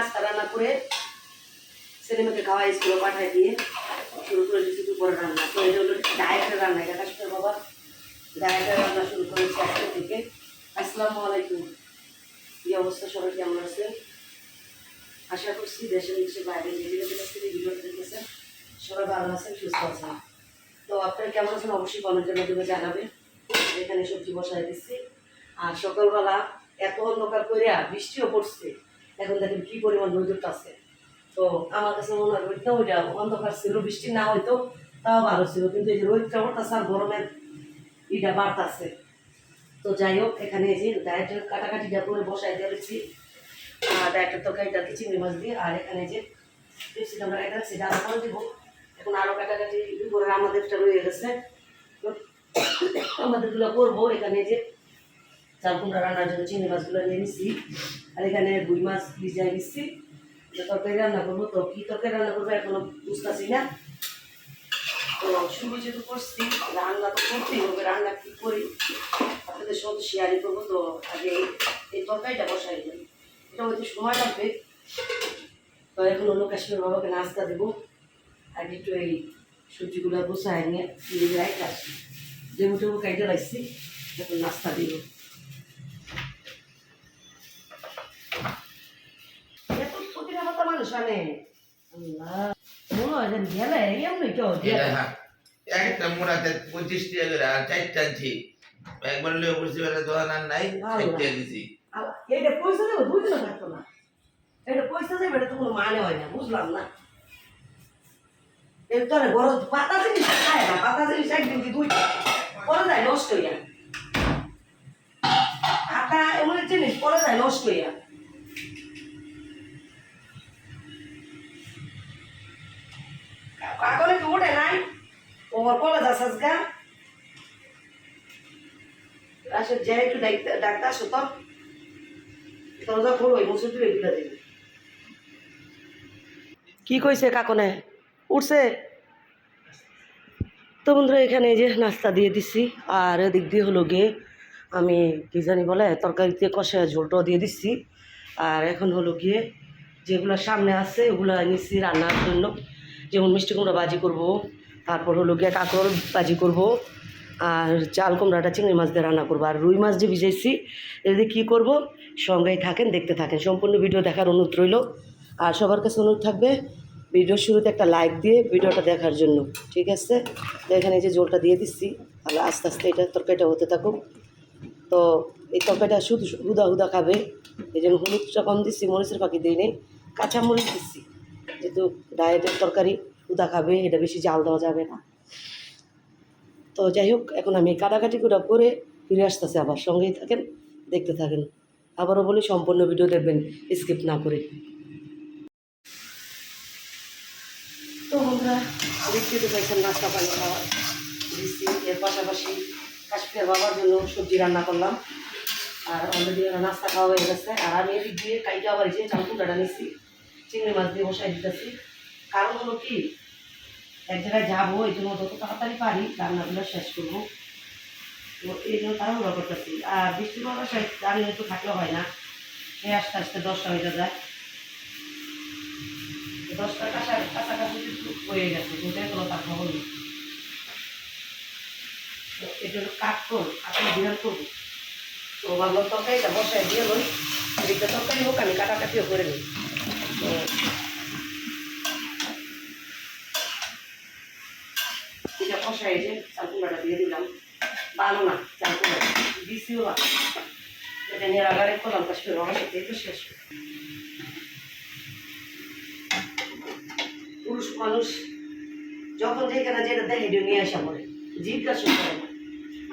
নাস্তা রান্না করে ছেলেমেয়েকে খাওয়া স্কুলে পাঠায় দিয়ে শুরু করে দিচ্ছি দুপুরে রান্না। তো এটা হলো ডায়েটের রান্না। এটা কাশ্মীর বাবা? ডায়েটের রান্না শুরু করেছি একটা থেকে। আসসালামু আলাইকুম। কি অবস্থা? সবাই কেমন আছে? আশা করছি দেশের দেশে বাইরে যেগুলো কাছ থেকে ভিডিও দেখতেছেন, সবাই ভালো আছেন, সুস্থ আছেন। তো আপনারা কেমন আছেন অবশ্যই কমেন্টের মাধ্যমে জানাবেন। এখানে সবজি বসাই দিচ্ছি। আর সকালবেলা এত অন্ধকার করে বৃষ্টিও পড়ছে। এখন দেখেন কি পরিমাণ রোদ আছে। তো আমার কাছে মনে হয় রোদটা ওইটা অন্ধকার ছিল, বৃষ্টি না হয়তো তাও ভালো ছিল। কিন্তু এই যে রোদটা উঠতেছে আর গরমের ইটা বাড়তাছে। তো যাই হোক, এখানে এই যে ডায়েটের কাটাকাটিটা করে বসাই দিয়েছি। আর ডায়েটের তরকারিটা কি চিংড়ি মাছ দিয়ে। আর এখানে যে ক্যাপসিকাম রাখা আছে ডাল দিব। এখন আরও কাটাকাটি করে আমাদেরটা রয়ে গেছে। আমাদেরগুলো করব। এখানে যে চাল কুমড়া রান্নার জন্য চিংড়ি মাছগুলো নিয়ে নিচ্ছি আর এখানে রুই মাছ ভিজাই নিচ্ছি তরকারি রান্না করব, তো কী তরকারি রান্না করব এখনও বুঝতেছি না। তো শুরু যেহেতু করছি, রান্না তো করতেই হবে, রান্না কী করি? আপনাদের সঙ্গে শেয়ারই করব, তো আগে এই- তরকারিটা বসাই দিই। এটা হয়তো সময় লাগবে। তো এখন অন্য কাশ্মীর বাবাকে নাস্তা দেবো। আগে একটু এই সবজিগুলো বসায় নিয়ে নিয়ে রাখতে আসি লেবু টেবু কাইটে রাখছি এখন নাস্তা দিব। মতো আল্লাহ গেলে এমনি কেউ একটা মোড়াতে পঁচিশ টাকা করে আর চারটা আনছি একবার লিয়ে বলছি বেলা দোকান আর নাই চারটা দিছি এটা পয়সা দেবো দুই দিনও থাকতো না এটা পয়সা দেবে এটা তো কোনো মানে হয় না বুঝলাম না এর তো গরম পাতা জিনিস খায় না পাতা জিনিস একদিন কি দুই পরে যায় নষ্ট হইয়া পাতা এমন জিনিস পরে যায় নষ্ট হইয়া ওর কলেজ আসাস আসে, যাই একটু ডাক্তার আসো তো। দরজা খোলো ওই দিলে কি কইছে কাকনে? উঠছে? তো বন্ধুরা, এখানে যে নাস্তা দিয়ে দিছি, আর এদিক দিয়ে হলো গিয়ে আমি কি জানি বলে, তরকারিতে কষা ঝোলটাও দিয়ে দিচ্ছি আর এখন হলো গিয়ে যেগুলো সামনে আছে, ওগুলো নিচ্ছি রান্নার জন্য। যেমন মিষ্টি কুমড়া ভাজি করব তারপর হলো গিয়ে কাঁকরোল ভাজি করব, আর চাল কুমড়াটা চিংড়ি মাছ দিয়ে রান্না করব, আর রুই মাছ যে ভিজাইছি এদের কী করব, সঙ্গেই থাকেন, দেখতে থাকেন। সম্পূর্ণ ভিডিও দেখার অনুরোধ রইল। আর সবার কাছে অনুরোধ থাকবে, ভিডিও শুরুতে একটা লাইক দিয়ে ভিডিওটা দেখার জন্য, ঠিক আছে? তো এখানে যে জলটা দিয়ে দিচ্ছি, তাহলে আস্তে আস্তে এটা তরকারিটা হতে থাকুক। তো এই তরকারিটা শুধু হুদা হুদা খাবে, এই জন্য হলুদটা কম দিচ্ছি, মরিচের পাখি দিই নেই কাঁচা মরিচ দিচ্ছি, যেহেতু ডায়েটের তরকারি। হুদা খাবে, এটা বেশি জাল দেওয়া যাবে না। তো যাই হোক, এখন আমি কাটাকাটি করে করে ফিরে আসতেছি আবার। সঙ্গেই থাকেন, দেখতে থাকেন। আবারও বলি, সম্পূর্ণ ভিডিও দেখবেন, স্কিপ না করে। তো বন্ধুরা দেখতে তো পাইছেন নাস্তা পানি খাওয়া। দিচ্ছি এর পাশাপাশি কাশ্মীর বাবার জন্য সবজি রান্না করলাম। আর অলরেডি নাস্তা খাওয়া হয়ে গেছে। আর আমি এদিক দিয়ে কাইটা আবার যে চালকুটাটা নিচ্ছি চিংড়ি মাছ দিয়ে বসাই দিতেছি। কারণ হলো কি? এক জায়গায় যাব, এই জন্য যত তাড়াতাড়ি পারি, রান্নাগুলো শেষ করব। তো এই জন্য তাড়াহুড়া করতেছি। আর বৃষ্টি বৃষ্টির বাসায় রান্না একটু থাকলে হয় না। এই আস্তে আস্তে দশটা হয়ে যায়। দশটা কাছা কাছাকাছি কিন্তু হয়ে গেছে, কিন্তু কোনো তার খবর নেই। তো এটা হলো কাঠকোল আপনি বিরাট করব। তো ভাবলাম তরকারিটা বসায় দিয়ে লই। এদিকটা তরকারি হোক, আমি কাটাকাটিও করে নিই। তো এটা কষাই যে চালকুমড়াটা দিয়ে দিলাম। ভালো না চালকুমড়া দিছিও না। এটা নিয়ে রাগারে করলাম কাশ্মীর রঙের সাথে তো শেষ। পুরুষ মানুষ যখন যেখানে যেটা দেখে এটা নিয়ে আসা পড়ে জিজ্ঞাসা করে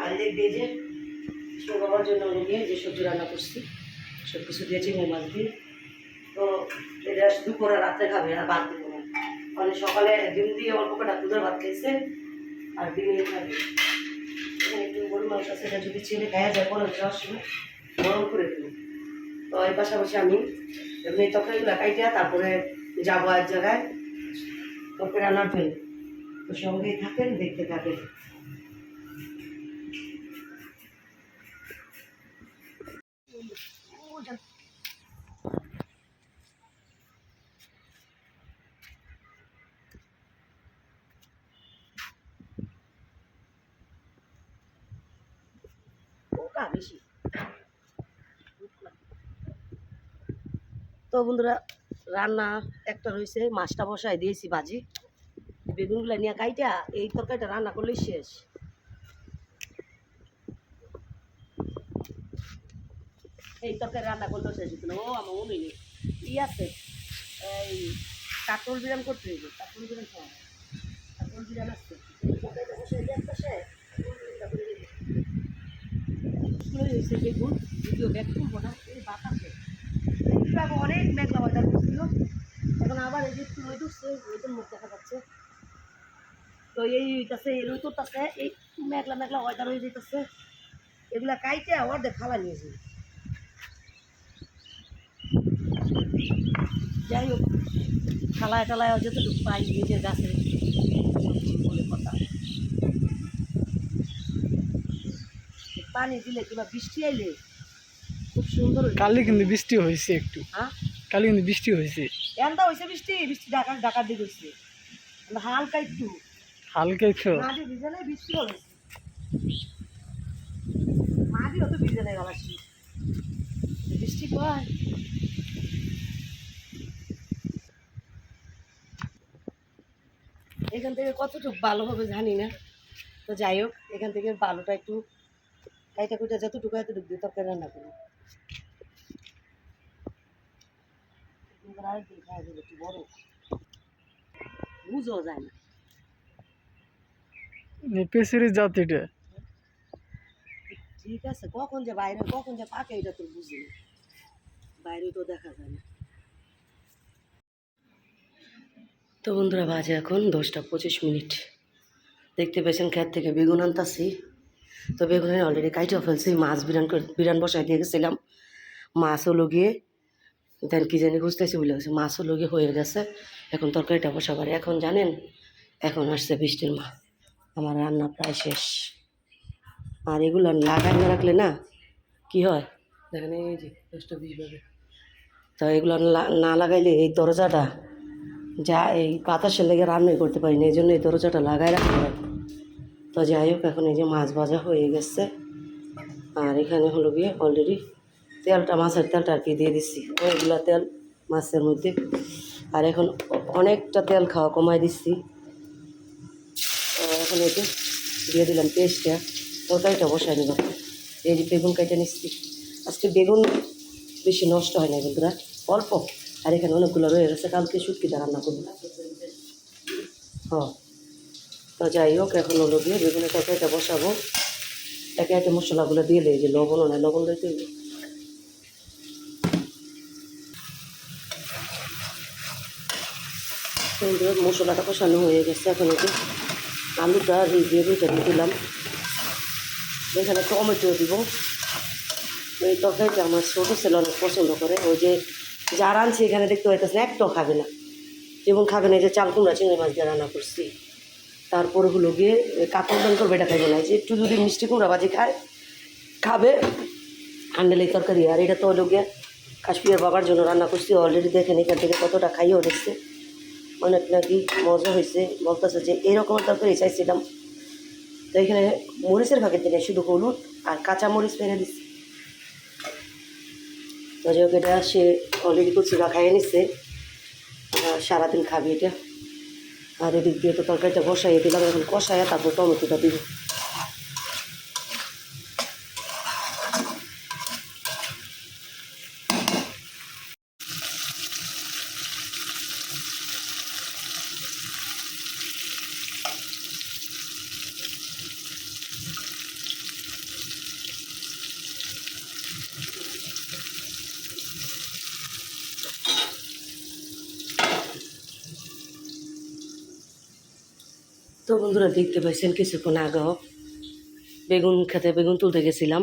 আর এদিক দিয়ে যে বাবার জন্য নিয়ে যে সবজি রান্না করছি সব কিছু দিয়ে চিংড়ি মাছ দিয়ে। তো এটা দুপুরে রাত্রে খাবে, আর ভাত দেবো না। মানে সকালে ডিম দিয়ে অল্প কটা দুধের ভাত খেয়েছে আর ডিমের থাকে এখানে একটু গরু মাংস আছে, এটা যদি ছেলে খাওয়া যায় পরে যাওয়ার গরম করে দেবো। তো এর পাশাপাশি আমি এমনি তরকারিগুলো কাইটিয়া তারপরে যাব এক জায়গায়। তরকারি আনার জন্য তো সঙ্গেই থাকেন, দেখতে থাকেন হালকা বেশি তো বন্ধুরা, রান্না একটা রয়েছে, মাছটা বসায় দিয়েছি বাজি। বেগুনগুলো নিয়ে কাইটা, এই তরকারিটা রান্না করলেই শেষ। এই তরকারি রান্না করলেও শেষ হতো ও, আমার মনে নেই। ই আছে? এই কাতল বিরাম করতে হইবে। কাতল বিরাম খাওয়া কাতল বিরাম আসছে বেগুন, যদিও ব্যাগ তুলবো না এই বাতাসে আগে অনেক মেঘলা বাজার করছিল। এখন আবার এই যে রোদ উঠছে, রোদের মুখ দেখা যাচ্ছে। তো এই হইতাছে, এই রোদ উঠতেছে, এই মেঘলা মেঘলা ওয়েদার হয়ে যেতেছে এগুলা কাইটে অর্ধেক খালা নিয়েছি। যাই হোক খালায় টালায় যতটুকু পাই নিজের গাছে পানি দিলে কিংবা বৃষ্টি আইলে। কালি কিন্তু বৃষ্টি হয়েছে একটু। হ্যাঁ? কালি কিন্তু বৃষ্টি হয়েছে। এনটা হয়েছে বৃষ্টি? বৃষ্টি ঢাকা ঢাকার দিকে হয়েছে। হালকা একটু। হালকা তো মাঝে ভিজে নাই বৃষ্টি হয়েছে মাঝে অত ভিজে নাই গলাছি বৃষ্টি কয়? এখান থেকে কতটুকু ভালো হবে জানি না। তো যাই হোক এখান থেকে বালুটা একটু কাইটা কুইটা যতটুকু এতটুকু দিয়ে তরকারি রান্না করি যাবে একটু বড়। বুঝও যায় না। পেশির জাতিটা ঠিক আছে কখন যে বাইরে কখন যে পাকে এটা তো বুঝি বাইরে তো দেখা যায় না। তো বন্ধুরা বাজে এখন দশটা পঁচিশ মিনিট। দেখতে পেয়েছেন ক্ষেত থেকে বেগুন আনতাছি। তো বেগুন অলরেডি কাইটেও ফেলছি। মাছ বিরান বিরান বসাই দিয়ে গেছিলাম। মাছও লগিয়ে, দেন কি জানি খুঁজতেছি বলে গেছে, মাছও লগিয়ে হয়ে গেছে। এখন তরকারিটা বসাবার। এখন জানেন, এখন আসছে বৃষ্টির মা। আমার রান্না প্রায় শেষ। আর এগুলো লাগাই না রাখলে না, কি হয়? দেখেন এই যে দশটা বিশ ভাবে তো এগুলো না লাগাইলে এই দরজাটা, যা এই বাতাসের লেগে রান্নাই করতে পারি না, এই জন্য এই দরজাটা লাগাই রাখতে হয়। তো যাই হোক, এখন এই যে মাছ ভাজা হয়ে গেছে। আর এখানে হলো গিয়ে অলরেডি তেলটা, মাছের তেলটা আর কি দিয়ে দিচ্ছি ওইগুলা তেল মাছের মধ্যে। আর এখন অনেকটা তেল খাওয়া কমাই দিচ্ছি এখন যে দিয়ে দিলাম পেস্টটা, তরকারিটা বসাই নিব। এই যে বেগুন কেটে নিচ্ছি। আজকে বেগুন বেশি নষ্ট হয় না বন্ধুরা, অল্প। আর এখানে অনেকগুলো রয়ে গেছে, কালকে শুটকিটা রান্না করব। হ্যাঁ। তো যাই হোক, এখন হলো গিয়ে বেগুনের তরকারিটা বসাবো। একে একে মশলাগুলো দিয়ে দিই যে লবণ নাই লবণ দিতে যে মশলাটা কষানো হয়ে গেছে এখন যে। আলুটা এই বেগুনটা দিয়ে দিলাম। এখানে টমেটো দিব। এই তরকারিটা আমার ছোটো ছেলে অনেক পছন্দ করে। ওই যে যার আনছি এখানে দেখতে পাইতেছেন, একটাও খাবে না। যেমন খাবে না, এই যে চাল কুমড়া, চিংড়ি মাছ দিয়ে রান্না করছি। তারপরে হলো গিয়ে কাতল দান করবে এটা খাইবে না। যে একটু যদি মিষ্টি কুমড়া ভাজি খায়, খাবে আন্ডেল এই তরকারি। আর এটা তো হলো গিয়ে কাশ্মীরের বাবার জন্য রান্না করছি অলরেডি দেখেন এখান থেকে কতটা খাইয়েও দেখছে। অনেক নাকি মজা হয়েছে, বলতেছে যে এরকম তরকারি চাইছিলাম। তো এখানে মরিচের ভাগের দিনে শুধু হলুদ আর কাঁচা মরিচ ফেলে দিচ্ছি। তো যাই হোক, এটা সে অলরেডি কুচিরা খাইয়ে নিচ্ছে। সারাদিন খাবি এটা। আর এদিক দিয়ে তো তরকারিটা কষাইয়ে দিলাম এখন কষাইয়া তারপর টমেটোটা দিব। বন্ধুরা দেখতে পাইছেন, কিছুক্ষণ আগেও বেগুন খেতে বেগুন তুলতে গেছিলাম,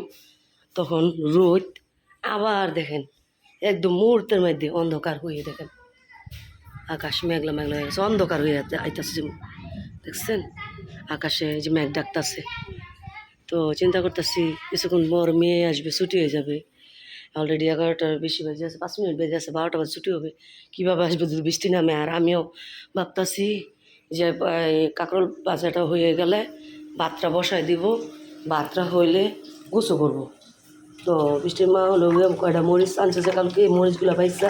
তখন রোদ, আবার দেখেন, একদম মুহূর্তের মধ্যে অন্ধকার হয়ে দেখেন, আকাশ মেঘলা মেঘলা হয়ে গেছে, অন্ধকার হয়ে আইতাছে দেখছেন? আকাশে যে মেঘ ডাকতাছে। তো চিন্তা করতেছি, কিছুক্ষণ পর মেয়ে আসবে, ছুটি হয়ে যাবে। অলরেডি এগারোটার বেশি বেজে আছে, পাঁচ মিনিট বেজে আছে, বারোটা বাজে, ছুটি হবে। কীভাবে আসবে যদি বৃষ্টি নামে? আর আমিও ভাবতাছি যে কাঁকরোল বাজারটা হয়ে গেলে ভাতটা বসায় দিব। ভাতটা হইলে গুছু করব। তো বৃষ্টির মা হলো কয়টা মরিচ আনছে যে, কালকে মরিচগুলো পাইছা।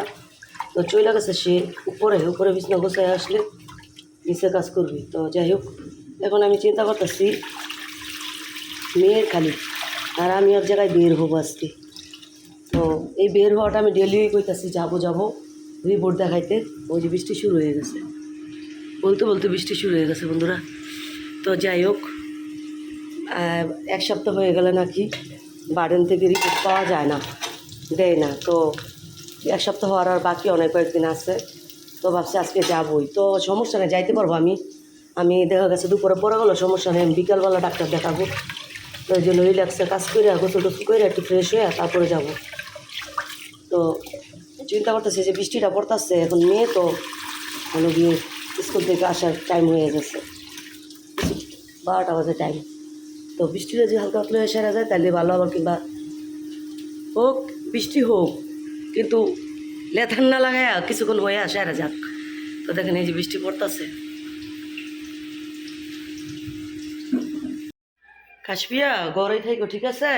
তো চলে গেছে সে উপরে উপরে বিছনা গোছায় আসলে নিচে কাজ করবি। তো যাই হোক, এখন আমি চিন্তা করতেছি, মেয়ের খালি, আর আমি এক জায়গায় বের হব আজকে। তো এই বের হওয়াটা আমি ডেলি কইতাছি, যাব যাব রিপোর্ট দেখাইতে। ওই যে বৃষ্টি শুরু হয়ে গেছে। বলতে বলতে বৃষ্টি শুরু হয়ে গেছে বন্ধুরা। তো যাই হোক এক সপ্তাহ হয়ে গেলে নাকি বার্ডেন থেকে রিপোর্ট পাওয়া যায় না, দেয় না। তো এক সপ্তাহ হওয়ার আর বাকি অনেক কয়েকদিন আছে, তো ভাবছি আজকে যাবই। তো সমস্যা নেই, যাইতে পারব আমি। আমি দেখা গেছে দুপুরে পরে গেলো, সমস্যা নেই, আমি বিকালবেলা ডাক্তার দেখাবো। তো ওই জন্য রিল্যাক্সে কাজ করে গোসল টোসল করে একটু ফ্রেশ হয়ে তারপরে যাব। তো চিন্তা করতেছে যে বৃষ্টিটা পড়তেছে, এখন মেয়ে তো মানে গিয়ে স্কুল থেকে আসার টাইম হয়ে গেছে। বারোটা বাজে টাইম তো বৃষ্টিটা যদি হালকা হালকা সেরা যায়, তাহলে ভালো আবার কিংবা হোক, বৃষ্টি হোক, কিন্তু লেথান না লাগায় কিছুক্ষণ হয়ে সেরা যাক। তো দেখেন এই যে বৃষ্টি পড়তেছে। কাশপিয়া ঘরে থাকো ঠিক আছে?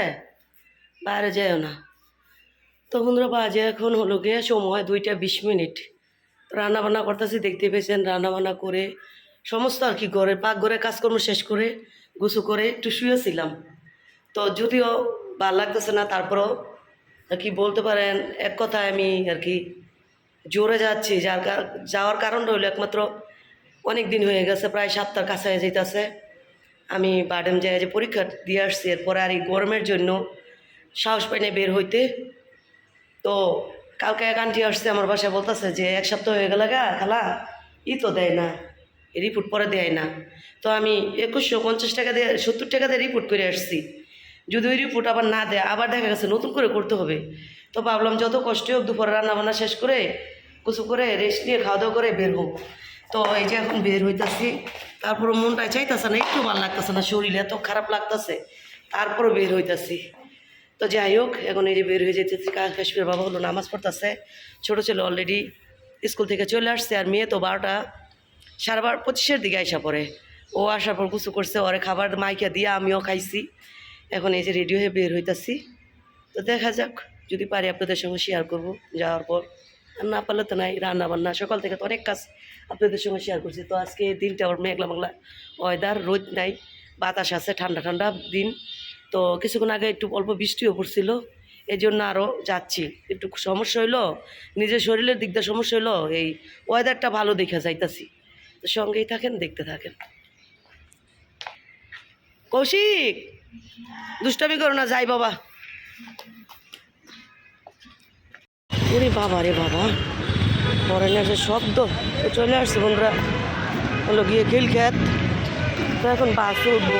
বাইরে যাও না। তো বন্ধুরা, বাজে এখন হলো গিয়ে সময় দুইটা বিশ মিনিট। রান্না বান্না করতেছি, দেখতে পেয়েছেন রান্না বান্না করে, সমস্ত আর কি করে পাকঘরে কাজকর্ম শেষ করে গুছু করে একটু শুয়েছিলাম। তো যদিও ভালো লাগতেছে না, তারপরও আর কি বলতে পারেন, এক কথায় আমি আর কি জোরে যাচ্ছি। যার যাওয়ার কারণ রইল একমাত্র অনেক দিন হয়ে গেছে, প্রায় সাতটার কাছে হয়ে যেতেছে আমি বাডেম জায়গায় যে পরীক্ষা দিয়ে আসছি, এরপরে আর এই গরমের জন্য সাহস পাই না বের হইতে। তো কালকে এক আন্টি আসছে আমার বাসায়, বলতেছে যে এক সপ্তাহ হয়ে গেল গা, খালা, ই তো দেয় না রিপোর্ট পরে দেয় না। তো আমি একুশশো পঞ্চাশ টাকা দিয়ে, সত্তর টাকা দিয়ে রিপোর্ট করে আসছি। যদি ওই রিপোর্ট আবার না দেয়, আবার দেখা গেছে নতুন করে করতে হবে। তো ভাবলাম যত কষ্ট হোক দুপুরে রান্না বান্না শেষ করে কুচু করে রেস্ট নিয়ে খাওয়া দাওয়া করে বের হোক তো এই যে এখন বের হইতাছি তারপরে মনটা চাইতেছে না, একটু ভালো লাগতেছে না, শরীর এত খারাপ লাগতেছে তারপরে বের হইতাছি। তো যাই হোক, এখন এই যে বের হয়ে যেতেছি কাশ্মীর বাবা হলো, নামাজ পড়তেছে। ছোটো ছেলে অলরেডি স্কুল থেকে চলে আসছে, আর মেয়ে তো বারোটা। সাড়ে বারো পঁচিশের দিকে আসা পড়ে। ও আসার পর কিছু করছে, ওরে খাবার মাইকা দিয়ে আমিও খাইছি। এখন এই যে রেডিও হয়ে বের হইতাছি। তো দেখা যাক, যদি পারি আপনাদের সঙ্গে শেয়ার করব যাওয়ার পর। আর না পারলে তো নাই রান্না বান্না সকাল থেকে তো অনেক কাজ আপনাদের সঙ্গে শেয়ার করছি। তো আজকে দিনটা আবার মেঘলা মেঘলা ওয়েদার রোদ নাই, বাতাস আছে ঠান্ডা ঠান্ডা দিন। তো কিছুক্ষণ আগে একটু অল্প বৃষ্টিও পড়ছিল এই জন্য আরও যাচ্ছি। একটু সমস্যা হইল, নিজের শরীরের দিক দিয়ে সমস্যা হইল, এই ওয়েদারটা ভালো দেখে যাইতাছি। তো সঙ্গেই থাকেন, দেখতে থাকেন। কৌশিক, দুষ্টামি করো না, যাই বাবা। ওরে বাবা রে বাবা, পরে না যে শব্দ। চলে আসছে বন্ধুরা, হলো গিয়ে খিলখ্যাত তো এখন বাসে উঠবো।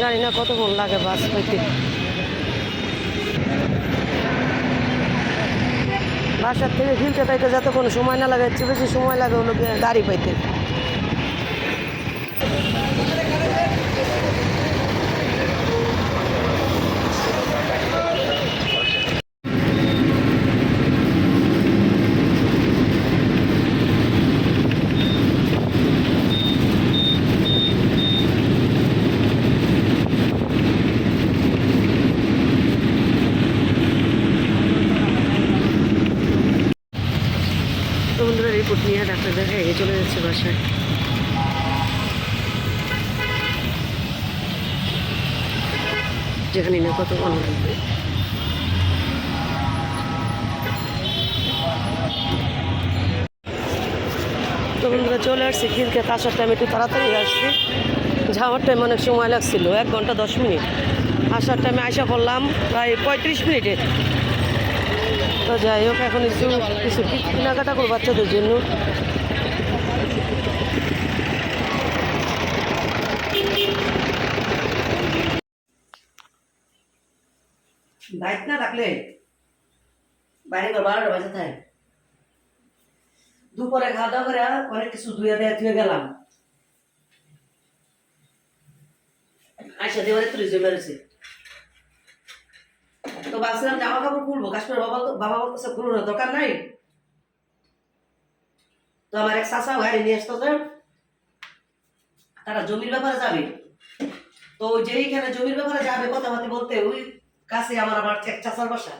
জানি না কতক্ষণ লাগে বাস হইতে। বাসার থেকে ফিরতে পাইতে যতক্ষণ সময় না লাগে বেশি সময় লাগে হলো গাড়ি পাইতে। রিপোর্ট নিয়ে ডাক্তার দেখা এগিয়ে চলে যাচ্ছে বাসায়। যেখানে না কত ভালো লাগবে বন্ধুরা, চলে আসছি খিলকে আসার টাইম একটু তাড়াতাড়ি আসছি। যাওয়ার টাইম অনেক সময় লাগছিল, এক ঘণ্টা দশ মিনিট। আসার টাইমে আসা করলাম প্রায় পঁয়ত্রিশ মিনিটে। তো যাই হোক, এখন একটু কিছু কেনাকাটা করব বাচ্চাদের জন্য। না খাওয়া দাওয়া করে অনেক কিছু ধুয়ে দেয়া ধুয়ে গেলাম। আইসা দেওয়ারে তুলে জমে তো ভাবছিলাম জামা কাপড় খুলবো, কাশ্মীর বাবা বাবা বলতেছে খুলো না দরকার নাই। তো আমার এক চাষা গাড়ি নিয়ে আসতো তো তারা জমির ব্যাপারে যাবে। তো যেইখানে জমির ব্যাপারে যাবে কথাবার্তা বলতে, ওই কাছে আমার আবার এক চাচার বাসা।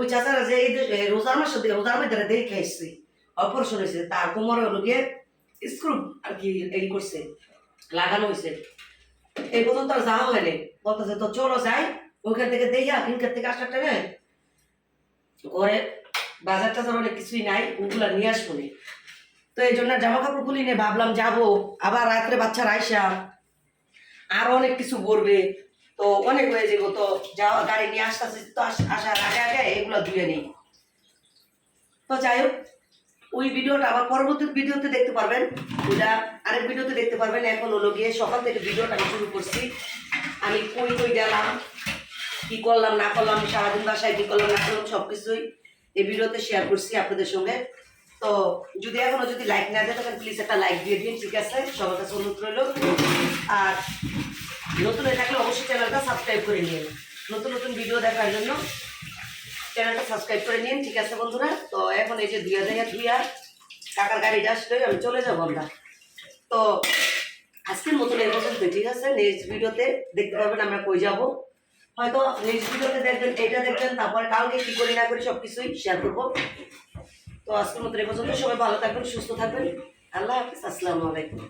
ওই চাচারা যে এই রোজার মাসে রোজার মধ্যে দেখে এসছি অপারেশন হয়েছে, তার কোমরে হলো গিয়ে স্ক্রু আর কি এই করছে, লাগানো হয়েছে। এই পর্যন্ত আর যাওয়া হয়নি। বলতেছে, তো চলো যাই। ওইখান থেকে দেইয়া কিনকার থেকে আসার টাইমে ঘরে বাজার টাজার অনেক কিছুই নাই, ওগুলা নিয়ে আসব তো এই জন্য জামা কাপড় খুলি নিয়ে ভাবলাম যাব। আবার রাত্রে বাচ্চারা আইসা আরও অনেক কিছু করবে। তো অনেক হয়ে যাব তো যাওয়া, গাড়ি নিয়ে আসতে আসতে তো আস- আসার আগে আগে এগুলো ধুয়ে নেই তো যাই হোক, ওই ভিডিওটা আবার পরবর্তী ভিডিওতে দেখতে পারবেন। ওটা আরেক ভিডিওতে দেখতে পারবেন। এখন হলো গিয়ে সকাল থেকে ভিডিওটা আমি শুরু করছি। আমি কই কই গেলাম কি করলাম, না করলাম সারাদিন বাসায় কি করলাম, না করলাম সব কিছুই এই ভিডিওতে শেয়ার করছি আপনাদের সঙ্গে। তো যদি এখনও যদি লাইক না দেয় তখন প্লিজ একটা লাইক দিয়ে দিন, ঠিক আছে? সবার কাছে অনুরোধ রইল। আর নতুন হয়ে থাকলে অবশ্যই চ্যানেলটা সাবস্ক্রাইব করে নিন। নতুন নতুন ভিডিও দেখার জন্য চ্যানেলটা সাবস্ক্রাইব করে নিন, ঠিক আছে বন্ধুরা? তো এখন এই যে ধুয়া দেয়া ধুয়া কাকার গাড়িটা আসলে, আমি চলে যাব আমরা। তো আজকের মতন এই পর্যন্ত ঠিক আছে? নেক্সট ভিডিওতে দেখতে পাবেন আমরা কই যাব। হয়তো নেক্সট ভিডিওতে দেখবেন, এটা দেখবেন, তারপরে কালকে কি করি না করি সব কিছুই শেয়ার করব। তো আজকের মতো এ পর্যন্ত, সবাই ভালো থাকবেন, সুস্থ থাকবেন। আল্লাহ হাফিজ, আসসালামু আলাইকুম।